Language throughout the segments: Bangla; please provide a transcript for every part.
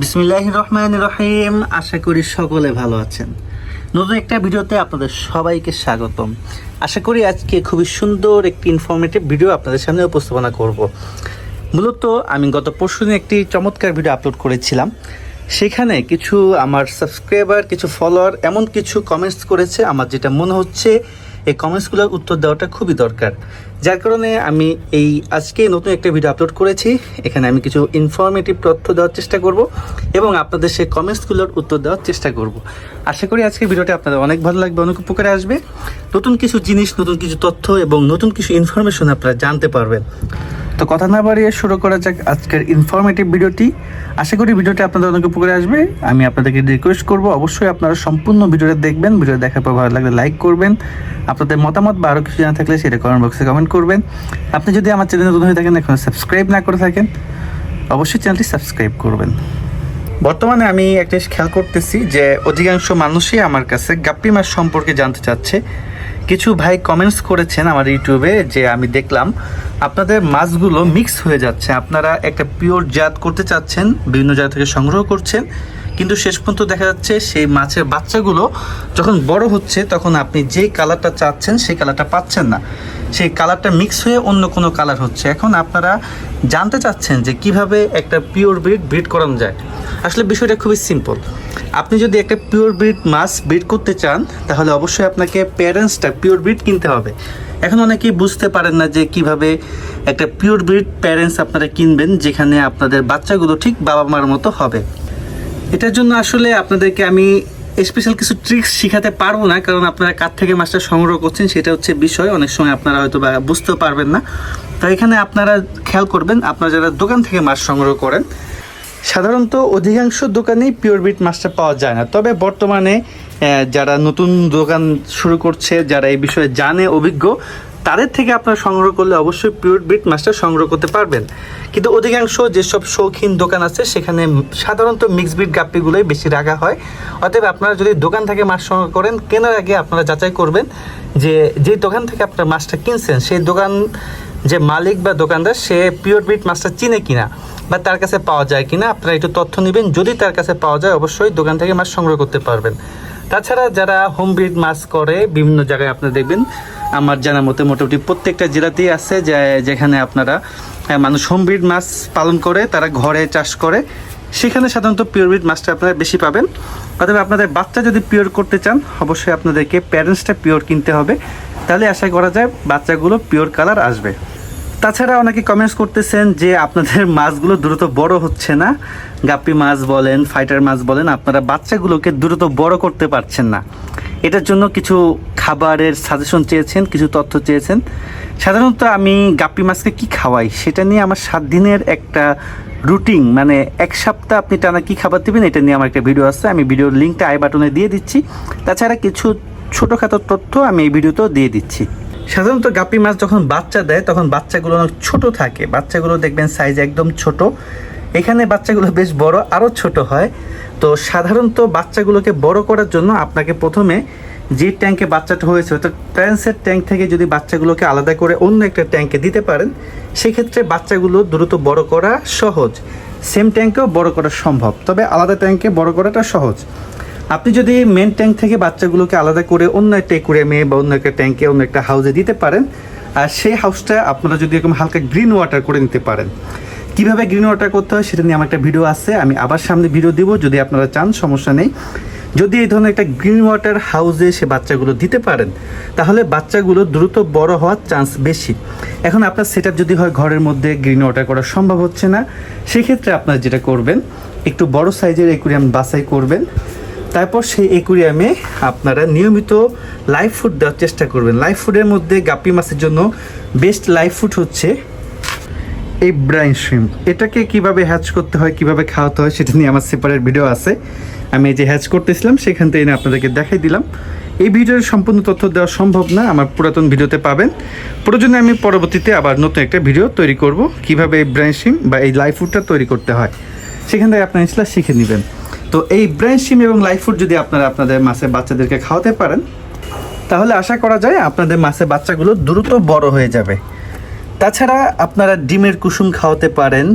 বিসমিল্লাহ রহমান রহিম। আশা করি সকলে ভালো আছেন। নতুন একটা ভিডিওতে আপনাদের সবাইকে স্বাগতম। আশা করি আজকে খুবই সুন্দর একটি ইনফরমেটিভ ভিডিও আপনাদের সামনে উপস্থাপনা করব। মূলত আমি গত পরশুদিন একটি চমৎকার ভিডিও আপলোড করেছিলাম। সেখানে কিছু আমার সাবস্ক্রাইবার কিছু ফলোয়ার এমন কিছু কমেন্টস করেছে। আমার যেটা মনে হচ্ছে এই কমেন্টসগুলোর উত্তর দেওয়াটা খুবই দরকার। যার কারণে আমি এই আজকে নতুন একটা ভিডিও আপলোড করেছি। এখানে আমি কিছু ইনফরমেটিভ তথ্য দেওয়ার চেষ্টা করব এবং আপনাদের সেই কমেন্টসগুলোর উত্তর দেওয়ার চেষ্টা করব। আশা করি আজকে ভিডিওটি আপনাদের অনেক ভালো লাগবে, অনেক উপকারে আসবে। নতুন কিছু জিনিস, নতুন কিছু তথ্য এবং নতুন কিছু ইনফরমেশন আপনারা জানতে পারবেন। তো কথা না বাড়িয়ে শুরু করা যাক আজকের ইনফরমেটিভ ভিডিওটি। আশা করি ভিডিওটি আপনাদের অনেক উপকারে আসবে। আমি আপনাদেরকে রিকোয়েস্ট করব, অবশ্যই আপনারা সম্পূর্ণ ভিডিওটা দেখবেন। ভিডিও দেখার পর ভালো লাগলে লাইক করবেন। আপনাদের মতামত বা আরও কিছু জানা থাকলে সেটা কমেন্ট বক্সে কমেন্ট করবেন। আপনি যদি আমার চ্যানেল নতুন হয়ে থাকেন, এখন সাবস্ক্রাইব না করে থাকেন, অবশ্যই চ্যানেলটি সাবস্ক্রাইব করবেন। বর্তমানে আমি একটা খেয়াল করতেছি যে অধিকাংশ মানুষই আমার কাছে গাপ্পি মাছ সম্পর্কে জানতে চাচ্ছে। কিছু ভাই কমেন্টস করেছেন আমার ইউটিউবে যে আমি দেখলাম, আপনাদের মাছগুলো মিক্স হয়ে যাচ্ছে। আপনারা একটা পিওর জাত করতে চাচ্ছেন, বিভিন্ন জায়গা থেকে সংগ্রহ করছেন, কিন্তু শেষ পর্যন্ত দেখা যাচ্ছে সেই মাছের বাচ্চাগুলো যখন বড় হচ্ছে, তখন আপনি যে কালারটা চাচ্ছেন, সেই কালারটা পাচ্ছেন না। সেই কালারটা মিক্স হয়ে অন্য কোনো কালার হচ্ছে। এখন আপনারা জানতে চাচ্ছেন যে কীভাবে একটা পিওর ব্রিড ব্রিড করানো যায়। আসলে বিষয়টা খুবই সিম্পল আপনি যদি একটা পিওর ব্রিড মাছ ব্রিড করতে চান, তাহলে অবশ্যই আপনাকে প্যারেন্টসটা পিওর ব্রিড কিনতে হবে। এখন অনেকেই বুঝতে পারেন না যে কীভাবে একটা পিওর ব্রিড প্যারেন্টস আপনারা কিনবেন, যেখানে আপনাদের বাচ্চাগুলো ঠিক বাবা মার মতো হবে। এটার জন্য আসলে আপনাদেরকে আমি স্পেশাল কিছু ট্রিক্স শেখাতে পারব না, কারণ আপনারা কার থেকে মাছটা সংগ্রহ করছেন সেটা হচ্ছে বিষয়। অনেক সময় আপনারা হয়তো বা বুঝতেও পারবেন না। তো এখানে আপনারা খেয়াল করবেন, আপনারা যারা দোকান থেকে মাছ সংগ্রহ করেন, সাধারণত অধিকাংশ দোকানেই পিওর বিট মাছটা পাওয়া যায় না। তবে বর্তমানে যারা নতুন দোকান শুরু করছে, যারা এই বিষয়ে জানে, অভিজ্ঞ তাদের থেকে আপনারা সংগ্রহ করলে অবশ্যই পিওর বিট মাছটা সংগ্রহ করতে পারবেন। কিন্তু অধিকাংশ যেসব শৌখিন দোকান আছে, সেখানে সাধারণত মিক্স বিট গাপ্পিগুলোই বেশি রাখা হয়। অতএব আপনারা যদি দোকান থেকে মাছ সংগ্রহ করেন, কেনার আগে আপনারা যাচাই করবেন যে যে দোকান থেকে আপনারা মাছটা কিনছেন, সেই দোকান যে মালিক বা দোকানদার, সে পিওর বিট মাছটা চিনে কিনা বা তার কাছে পাওয়া যায় কিনা, আপনারা একটু তথ্য নেবেন। যদি তার কাছে পাওয়া যায়, অবশ্যই দোকান থেকে মাছ সংগ্রহ করতে পারবেন। তাছাড়া যারা হোম ব্রিড মাছ করে, বিভিন্ন জায়গায় আপনারা দেখবেন আমার জানা মতে মোটামুটি প্রত্যেকটা জেলাতেই আছে যেখানে আপনারা মানুষ হোমব্রিড মাছ পালন করে, তারা ঘরে চাষ করে, সেখানে সাধারণত পিওর ব্রিড মাছটা আপনারা বেশি পাবেন। অথবা আপনাদের বাচ্চা যদি পিওর করতে চান, অবশ্যই আপনাদেরকে প্যারেন্টসটা পিওর কিনতে হবে। তাহলে আশা করা যায় বাচ্চাগুলো পিওর কালার আসবে। তাছাড়া অনেকে কমেন্টস করতেছেন যে আপনাদের মাছগুলো দ্রুত বড় হচ্ছে না। গাপ্পি মাছ বলেন ফাইটার মাছ বলেন, আপনারা বাচ্চাগুলোকে দ্রুত বড় করতে পারছেন না। এটার জন্য কিছু খাবারের সাজেশন চেয়েছেন, কিছু তথ্য চেয়েছেন। সাধারণত আমি গাপ্পি মাছকে কি খাওয়াই, সেটা নিয়ে আমার সাত দিনের একটা রুটিন মানে এক সপ্তাহ আপনি টানা কি খাবার দিবেন, এটা নিয়ে আমার একটা ভিডিও আছে। আমি ভিডিওর লিঙ্কটা আই বাটনে দিয়ে দিচ্ছি। তাছাড়া কিছু ছোটোখাটো তথ্য আমি এই ভিডিওতেও দিয়ে দিচ্ছি। সাধারণত গাপি মাছ যখন বাচ্চা দেয়, তখন বাচ্চাগুলো অনেক ছোট থাকে। বাচ্চাগুলো দেখবেন সাইজ একদম ছোট। এখানে বাচ্চাগুলো বেশ বড় আরও ছোট হয়। তো সাধারণত বাচ্চাগুলোকে বড় করার জন্য আপনাকে প্রথমে যে ট্যাঙ্কে বাচ্চাটা হয়েছে, অর্থাৎ প্যারেন্টসের ট্যাঙ্ক থেকে যদি বাচ্চাগুলোকে আলাদা করে অন্য একটা ট্যাঙ্কে দিতে পারেন, সেক্ষেত্রে বাচ্চাগুলো দ্রুত বড় করা সহজ। সেম ট্যাঙ্কেও বড় করা সম্ভব, তবে আলাদা ট্যাঙ্কে বড় করাটা সহজ। আপনি যদি মেন ট্যাঙ্ক থেকে বাচ্চাগুলোকে আলাদা করে অন্য একটা একুরিয়ামে বা অন্য একটা ট্যাঙ্কে অন্য একটা হাউসে দিতে পারেন, আর সেই হাউসটা আপনারা যদি এরকম হালকা গ্রিন ওয়াটার করে নিতে পারেন। কীভাবে গ্রিন ওয়াটার করতে হয় সেটা নিয়ে আমার একটা ভিডিও আছে, আমি আবার সামনে ভিডিও দিব, যদি আপনারা চান, সমস্যা নেই। যদি এই ধরনের একটা গ্রিন ওয়াটার হাউসে সে বাচ্চাগুলো দিতে পারেন, তাহলে বাচ্চাগুলো দ্রুত বড় হওয়ার চান্স বেশি। এখন আপনার সেট যদি হয় ঘরের মধ্যে গ্রিন ওয়াটার করা সম্ভব হচ্ছে না, সেক্ষেত্রে আপনারা যেটা করবেন, একটু বড় সাইজের একুরিয়াম বাছাই করবেন। তারপর সেই একুরিয়ামে আপনারা নিয়মিত লাইভ ফুড দেওয়ার চেষ্টা করবেন। লাইভ ফুডের মধ্যে গাপ্পি মাছের জন্য বেস্ট লাইভ ফুড হচ্ছে এই ব্রাইন শ্রিম এটাকে কীভাবে হ্যাচ করতে হয়, কীভাবে খাওয়াতে হয় সেটা নিয়ে আমার সেপারেট ভিডিও আছে। আমি যে হ্যাচ করতেছিলাম, সেখান থেকে আপনাদেরকে দেখাই দিলাম। এই ভিডিওর সম্পূর্ণ তথ্য দেওয়া সম্ভব না, আমার পুরাতন ভিডিওতে পাবেন। প্রয়োজনে আমি পরবর্তীতে আবার নতুন একটা ভিডিও তৈরি করব, কীভাবে এই ব্রাইন শ্রিম বা এই লাইভ ফুডটা তৈরি করতে হয়। সেখান থেকে আপনারা শিখে নেবেন। তো এই ব্রাইন শিম এবং লাইফ ফুড যদি আপনারা আপনাদের মাছের বাচ্চাদেরকে খাওয়াতে পারেন, তাহলে আশা করা যায় আপনাদের মাছের বাচ্চাগুলো দ্রুত বড় হয়ে যাবে। তাছাড়া আপনারা ডিমের কুসুম খাওয়াতে পারেন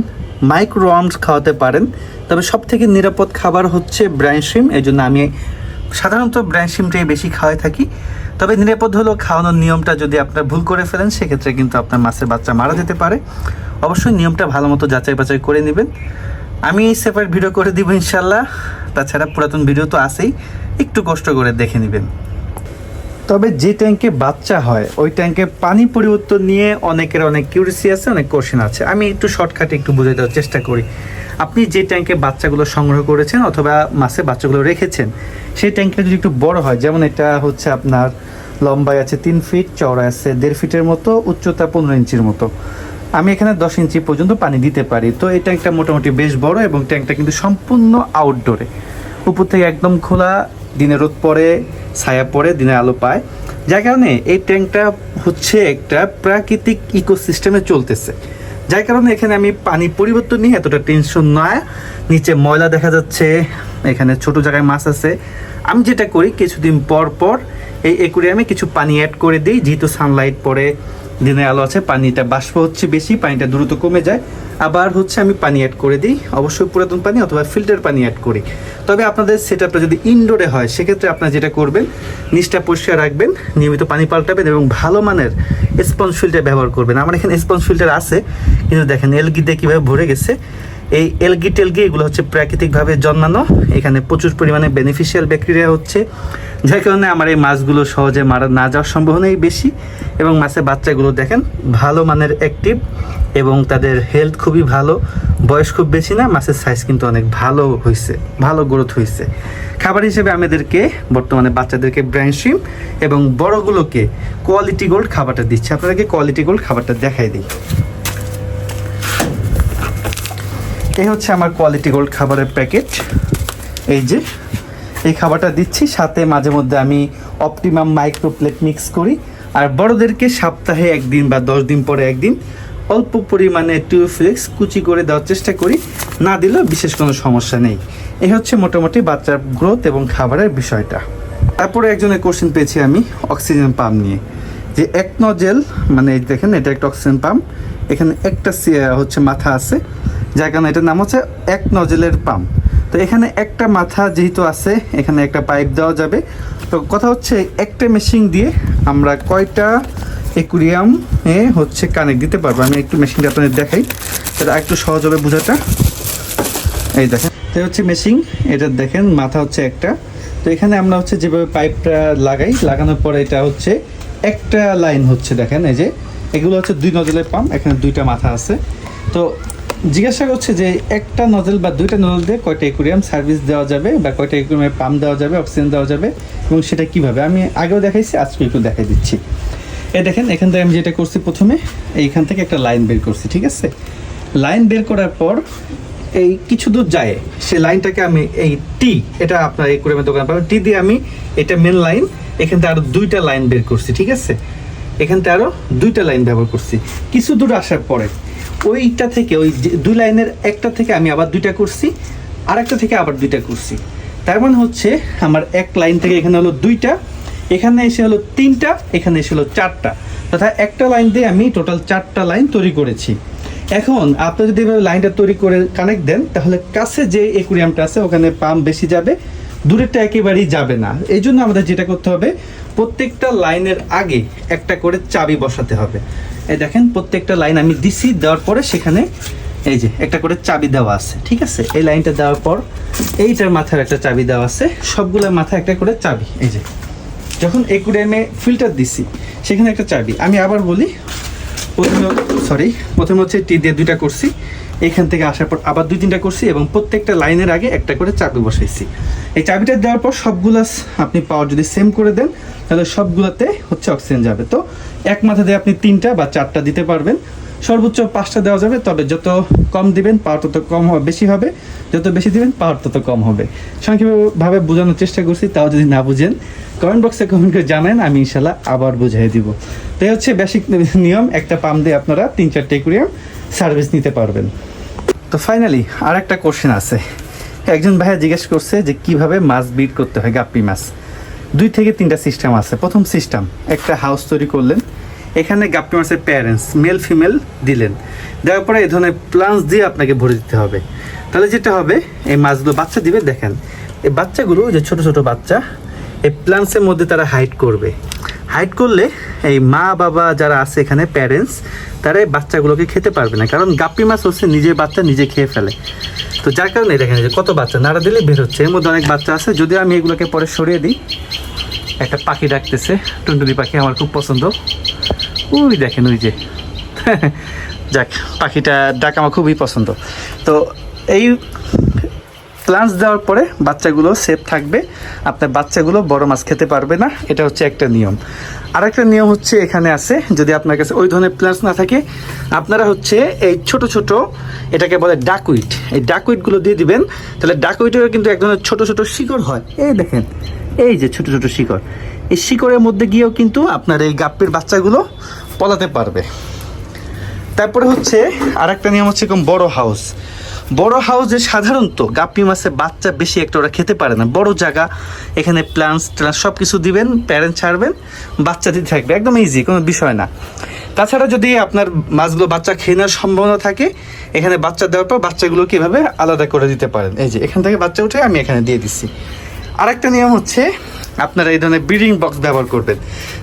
মাইক্রো ওয়ার্মস খাওয়াতে পারেন, তবে সব থেকে নিরাপদ খাবার হচ্ছে ব্রাইন শিম এই জন্য আমি সাধারণত ব্রাইন শিমটাই বেশি খাওয়াই থাকি। তবে নিরাপদ হলো খাওয়ানোর নিয়মটা যদি আপনার ভুল করে ফেলেন, সেক্ষেত্রে কিন্তু আপনার মাছের বাচ্চা মারা যেতে পারে। অবশ্যই নিয়মটা ভালো মতো যাচাই বাছাই করে নেবেন। আমি সেপারেট ভিডিও করে দিব ইনশাল্লাহ তাছাড়া পুরাতন ভিডিও তো আছেই, একটু কষ্ট করে দেখে নেবেন। তবে যে ট্যাঙ্কে বাচ্চা হয়, ওই ট্যাঙ্কে পানি পরিবর্তন নিয়ে অনেকের অনেক কিউরিসি আছে, অনেক কোশ্চেন আছে। আমি একটু শর্টকাটে একটু বুঝে দেওয়ার চেষ্টা করি। আপনি যে ট্যাঙ্কে বাচ্চাগুলো সংগ্রহ করেছেন অথবা মাসে বাচ্চাগুলো রেখেছেন, সেই ট্যাঙ্কটা যদি একটু বড় হয়, যেমন এটা হচ্ছে আপনার লম্বায় আছে তিন ফিট চওড়া আছে দেড় ফিটের মতো, উচ্চতা পনেরো ইঞ্চির মতো। আমি এখানে দশ ইঞ্চি পর্যন্ত পানি দিতে পারি। তো এই ট্যাঙ্কটা মোটামুটি বেশ বড় এবং ট্যাঙ্কটা কিন্তু সম্পূর্ণ আউটডোরে উপর থেকে একদম খোলা, দিনে রোদ পড়ে, ছায়া পড়ে দিনে আলো পায়। যার কারণে এই ট্যাঙ্কটা হচ্ছে একটা প্রাকৃতিক ইকোসিস্টেমে চলতেছে। যার কারণে এখানে আমি পানি পরিবর্তন নিয়ে এতটা টেনশন নয়। নিচে ময়লা দেখা যাচ্ছে, এখানে ছোট জায়গায় মাছ আছে। আমি যেটা করি, কিছুদিন পর পর এই একুরিয়ামে কিছু পানি অ্যাড করে দিই, যেহেতু সানলাইট পড়ে। দিনের আলো আছে, পানিটা বাষ্প হচ্ছে বেশি, পানিটা দ্রুত কমে যায়। আবার হচ্ছে আমি পানি অ্যাড করে দিই, অবশ্যই পুরাতন পানি অথবা ফিল্টার পানি অ্যাড করি। তবে আপনাদের সেট যদি ইনডোরে হয়, সেক্ষেত্রে আপনারা যেটা করবেন, নিচটা পরিষ্কার রাখবেন, নিয়মিত পানি পাল্টাবেন এবং ভালো মানের স্পঞ্জ ফিল্টার ব্যবহার করবেন। আমার এখানে স্পঞ্জ ফিল্টার আছে, কিন্তু দেখেন এলগিতে কীভাবে ভরে গেছে এই এলগি টেলগি, এগুলো হচ্ছে প্রাকৃতিকভাবে জন্মানো। এখানে প্রচুর পরিমাণে বেনিফিশিয়াল ব্যাকটেরিয়া হচ্ছে। যার কারণে আমার এই মাছগুলো সহজে মারা না যাওয়ার সম্ভাবনাই বেশি এবং মাছের বাচ্চাগুলো দেখেন, ভালো মানের অ্যাক্টিভ এবং তাদের হেলথ খুবই ভালো। বয়স খুব বেশি না, মাছের সাইজ কিন্তু অনেক ভালো হয়েছে ভালো গ্রোথ হয়েছে খাবার হিসেবে আমাদেরকে, বর্তমানে বাচ্চাদেরকে ব্রাইন শিম এবং বড়গুলোকে কোয়ালিটি গোল্ড খাবারটা দিচ্ছে। আপনাদেরকে কোয়ালিটি গোল্ড খাবারটা দেখাই দিই। এই হচ্ছে আমার কোয়ালিটি গোল্ড খাবারের প্যাকেট এই যে, এই খাবারটা দিচ্ছি, সাথে মাঝে মধ্যে আমি অপটিমাম মাইক্রো প্লেট মিক্স করি। আর বড়দেরকে সপ্তাহে একদিন বা দশ দিন পরে একদিন অল্প পরিমাণে টু ফ্লেক্স কুচি করে দেওয়ার চেষ্টা করি। না দিলেও বিশেষ কোনো সমস্যা নেই। এই হচ্ছে মোটামুটি বাচ্চার গ্রোথ এবং খাবারের বিষয়টা। তারপরে একজনের কোশ্চেন পেয়েছি আমি অক্সিজেন পাম্প নিয়ে। যে এক নজেল মানে দেখেন, এটা একটা অক্সিজেন পাম্প এখানে একটা হচ্ছে মাথা আছে, যার কারণে এটার নাম হচ্ছে এক নজেলের পাম্প। তো এখানে একটা মাথা যেহেতু আছে, এখানে একটা পাইপ দেওয়া যাবে। তো কথা হচ্ছে, একটা মেশিন দিয়ে আমরা কয়টা একুরিয়াম এ হচ্ছে কানেক্ট দিতে পারব? আমি একটু মেশিনটা আপনাদের দেখাই এটা একটু সহজ হবে বোঝাটা। এই দেখেন, তো হচ্ছে মেশিন, এটা দেখেন, মাথা হচ্ছে একটা। তো এখানে আমরা হচ্ছে যেভাবে পাইপটা লাগাই, লাগানোর পরে এটা হচ্ছে একটা লাইন হচ্ছে, দেখেন, এই যে এগুলো হচ্ছে দুই নজলের পাম্প, এখানে দুইটা মাথা আছে। তো জিজ্ঞাসা করছে যে একটা নজল বা দুইটা নজল দিয়ে কয়টা একুরিয়াম সার্ভিস দেওয়া যাবে বা কয়টা একুরিয়ামে পাম্প দেওয়া যাবে, অক্সিজেন দেওয়া যাবে এবং সেটা কীভাবে? আমি আগেও দেখাইছি আজকে একটু দেখাই দিচ্ছি। এই দেখেন, এখান থেকে আমি যেটা করছি প্রথমে, এইখান থেকে একটা লাইন বের করছি, ঠিক আছে? লাইন বের করার পর এই কিছু দূর যায়, সে লাইনটাকে আমি এই টি এটা আপনার করে দোকান পাবেন। টি দিয়ে আমি এটা মেন লাইন এখান থেকে আরও দুইটা লাইন বের করছি, ঠিক আছে? এখান থেকে আরও দুইটা লাইন ব্যবহার করছি। কিছু দূর আসার পরে। ওইটা থেকে ওই দুই লাইনের একটা থেকে আমি আবার দুইটা করছি আর একটা থেকে আবার দুইটা করছি। তার মানে হচ্ছে আমার এক লাইন থেকে এখানে হলো দুইটা, এখানে এসে হলো তিনটা, এখানে এসে হলো চারটা। তথা একটা লাইন দিয়ে আমি টোটাল চারটা লাইন তৈরি করেছি। এখন আপনি যদি লাইনটা তৈরি করে কানেক্ট দেন, তাহলে কাছে যে একুরিয়ামটা আছে, ওখানে পাম্প বেশি যাবে দূরেরটা একেবারেই যাবে না। এই জন্য আমাদের যেটা করতে হবে, প্রত্যেকটা লাইনের আগে একটা করে চাবি বসাতে হবে। এই দেখেন, প্রত্যেকটা লাইন আমি দিছি, দেওয়ার পরে সেখানে এই যে একটা করে চাবি দেওয়া আছে, ঠিক আছে? এই লাইনটা দেওয়ার পর এইটার মাথার একটা চাবি দেওয়া আছে, সবগুলো মাথায় একটা করে চাবি, এই যে। যখন একুরিয়ামে ফিল্টার দিছি, সেখানে একটা চাবি। আমি আবার বলি, প্রথমে সরি প্রথমে হচ্ছে টি দিয়ে দুইটা করছি, এখান থেকে আসার পর আবার দুই তিনটা করছি এবং প্রত্যেকটা লাইনের আগে একটা করে চাবি বসাইছি। এই চাবিটা দেওয়ার পর সবগুলা আপনি পাওয়ার যদি সেম করে দেন, তাহলে সবগুলোতে হচ্ছে অক্সিজেন যাবে। তো এক মাথা দিয়ে আপনি তিনটা বা চারটা দিতে পারবেন। সর্বোচ্চ পাঁচটা দেওয়া যাবে, তবে যত কম দিবেন, পাওয়ার তত কম হবে, বেশি হবে। যত বেশি দিবেন, পাওয়ার তত কম হবে। সংক্ষেপভাবে বোঝানোর চেষ্টা করছি, তাও যদি না বুঝেন কমেন্ট বক্সে কমেন্ট করে জানান, আমি ইনশাল্লাহ আবার বুঝিয়ে দিব। তো এই হচ্ছে বেসিক নিয়ম, একটা পাম্প দিয়ে আপনারা তিন চারটে একুরিয়াম সার্ভিস নিতে পারবেন। তো ফাইনালি আর একটা কোশ্চেন আছে। একজন ভাইয়া জিজ্ঞেস করছে যে কীভাবে মাছ বিট করতে হয় গাপ্পি মাছ। দুই থেকে তিনটা সিস্টেম আছে। প্রথম সিস্টেম একটা হাউস তৈরি করলেন। এখানে গাপ্পি মাছের প্যারেন্টস মেল ফিমেল দিলেন। দেওয়ার পরে এই ধরনের প্লান্স দিয়ে আপনাকে ভরে দিতে হবে। তাহলে যেটা হবে, এই মাছগুলো বাচ্চা দিবে, দেখেন। এই বাচ্চাগুলো যে ছোট ছোট বাচ্চা, এই প্লান্টসের মধ্যে তারা হাইট করবে। হাইট করলে এই মা, বাবা যারা আছে এখানে প্যারেন্টস তারা এই বাচ্চাগুলোকে খেতে পারবে না। কারণ গাপ্পি মাছ হচ্ছে নিজের বাচ্চা নিজে খেয়ে ফেলে। তো যার কারণে দেখেন যে কত বাচ্চা, নাড়া দিলে বের হচ্ছে। এর মধ্যে অনেক বাচ্চা আছে। যদি আমি এগুলোকে পরে সরিয়ে দিই, একটা পাখি ডাকতেছে, টুনটুনি পাখি আমার খুব পছন্দ। ওই দেখেন, ওই যে। যাক, পাখিটা ডাক আমার খুবই পছন্দ। তো এই প্লান্স দেওয়ার পরে বাচ্চাগুলো সেফ থাকবে। আপনার বাচ্চাগুলো বড় মাছ খেতে পারবে না, এটা হচ্ছে একটা নিয়ম। আর একটা নিয়ম হচ্ছে এখানে আছে, যদি আপনার কাছে ওই ধরনের প্লান্স না থাকে, আপনারা হচ্ছে এই ছোট ছোট এটাকে বলে ডাকুইট এই ডাকুইটগুলো দিয়ে দিবেন, তাহলে ডাকুইটের কিন্তু এক ধরনের ছোটো ছোটো শিকড় হয়। এই দেখেন, এই যে ছোট ছোট শিকড়। এই শিকড়ের মধ্যে গিয়েও কিন্তু আপনার এই গাপ্পির বাচ্চাগুলো পলাতে পারবে। তারপরে হচ্ছে আরেকটা নিয়ম হচ্ছে এরকম বড় হাউস বড় হাউসে সাধারণত গাপ্পি মাছের বাচ্চা বেশি একটা ওরা খেতে পারে না। বড় জায়গা, এখানে প্লান্টস ট্লান্স সব কিছু দিবেন প্যারেন্ট ছাড়বেন, বাচ্চা দিতে থাকবে। একদম ইজি কোনো বিষয় না। তাছাড়া যদি আপনার মাছগুলো বাচ্চা খেয়ে নেওয়ার সম্ভাবনা থাকে, এখানে বাচ্চা দেওয়ার পর বাচ্চাগুলো কীভাবে আলাদা করে দিতে পারেন? এই যে, এখান থেকে বাচ্চা উঠে আমি এখানে দিয়ে দিচ্ছি। আরেকটা নিয়ম হচ্ছে আপনারা এই ধরনের ব্রিডিং বক্স ব্যবহার করবেন।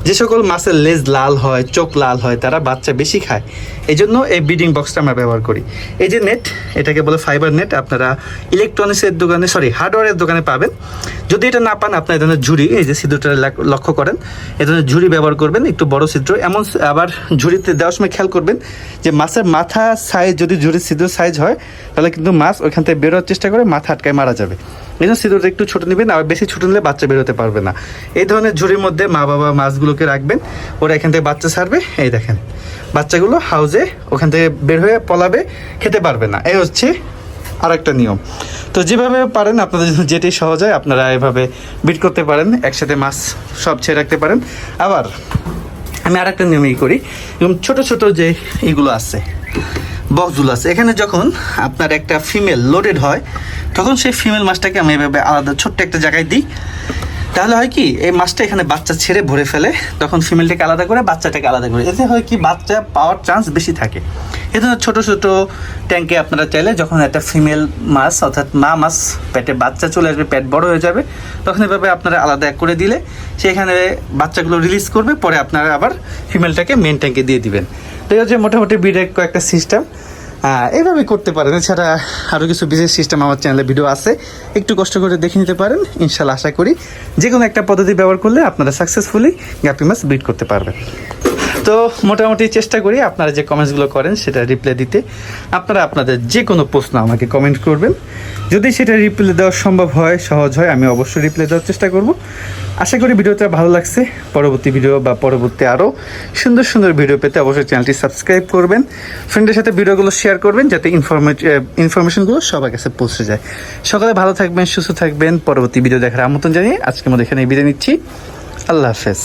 যে সকল মাছের লেজ লাল হয়, চোখ লাল হয়, তারা বাচ্চা বেশি খায় এই জন্য এই ব্রিডিং বক্সটা আমরা ব্যবহার করি। এই যে নেট এটাকে বলে ফাইবার নেট আপনারা ইলেকট্রনিক্সের দোকানে সরি হার্ডওয়্যারের দোকানে পাবেন। যদি এটা না পান, আপনার এই ধরনের ঝুড়ি, এই যে ছিদ্রটা লাক- লক্ষ্য করেন, এই ধরনের ঝুড়ি ব্যবহার করবেন, একটু বড় ছিদ্র। এমন আবার ঝুড়িতে দেওয়ার সময় খেয়াল করবেন যে মাছের মাথা সাইজ যদি ঝুড়ির ছিদ্র সাইজ হয়, তাহলে কিন্তু মাছ ওইখান থেকে বেরোয়ার চেষ্টা করে মাথা আটকায় মারা যাবে। এই জন্য ছিদ্রটা একটু ছোট নেবেন, আর বেশি ছোট নিলে বাচ্চা বেরোতে পারবে না। এই ধরনের ঝুড়ির মধ্যে মা বাবা মাছগুলোকে রাখবেন। ওরা এখান থেকে বাচ্চা ছাড়বে। এই দেখেন, বাচ্চাগুলো হাউজে ওখান থেকে বের হয়ে পলাবে, খেতে পারবে না। এই হচ্ছে আর একটা নিয়ম। তো যেভাবে পারেন, আপনাদের জন্য যেটি সহজ হয়, আপনারা এভাবে বিট করতে পারেন, একসাথে মাছ সব ছেড়ে রাখতে পারেন। আবার আমি আর একটা নিয়ম ই করি, এবং ছোট ছোট যে এগুলো আছে বক্সগুলো আছে। এখানে যখন আপনার একটা ফিমেল লোডেড হয়, তখন সেই ফিমেল মাছটাকে আমি এভাবে আলাদা ছোট্ট একটা জায়গায় দিই। তাহলে হয় কি, এই মাছটা এখানে বাচ্চা ছেড়ে ভরে ফেলে, তখন ফিমেলটাকে আলাদা করে, বাচ্চাটাকে আলাদা করে। এতে হয় কি, বাচ্চা পাওয়ার চান্স বেশি থাকে। ধরনের ছোটো ছোটো ট্যাঙ্কে আপনারা চাইলে যখন একটা ফিমেল মাছ, অর্থাৎ মা মাছ, পেটে বাচ্চা চলে আসবে, পেট বড় হয়ে যাবে, তখন এভাবে আপনারা আলাদা এক করে দিলে, সেখানে বাচ্চাগুলো রিলিজ করবে, পরে আপনারা আবার ফিমেলটাকে মেন ট্যাঙ্কে দিয়ে দিবেন। তো এই হচ্ছে মোটামুটি বিডের কয়েকটা সিস্টেম এইভাবে করতে পারেন। এছাড়া আরও কিছু বিশেষ সিস্টেম আমার চ্যানেলে ভিডিও আছে। একটু কষ্ট করে দেখে নিতে পারেন। ইনশাল্লাহ আশা করি যে কোনো একটা পদ্ধতি ব্যবহার করলে আপনারা সাকসেসফুলি গ্যাপি মাছ বিট করতে পারবেন। তো মোটামুটি চেষ্টা করি আপনারা যে কমেন্টসগুলো করেন সেটা রিপ্লাই দিতে। আপনারা আপনাদের যে কোনো প্রশ্ন আমাকে কমেন্ট করবেন। যদি সেটা রিপ্লাই দেওয়া সম্ভব হয়, সহজ হয়, আমি অবশ্যই রিপ্লাই দেওয়ার চেষ্টা করব। আশা করি ভিডিওটা ভালো লাগছে। পরবর্তী ভিডিও বা পরবর্তী আরও সুন্দর সুন্দর ভিডিও পেতে অবশ্যই চ্যানেলটি সাবস্ক্রাইব করবেন। ফ্রেন্ডের সাথে ভিডিওগুলো শেয়ার করবেন যাতে ইনফরমেশনগুলো সবার কাছে পৌঁছে যায়। সকালে ভালো থাকবেন, সুস্থ থাকবেন। পরবর্তী ভিডিও দেখার আমন্ত্রণ জানিয়ে আজকের মধ্যে এখানে বিদায় নিচ্ছি। আল্লাহ হাফেজ।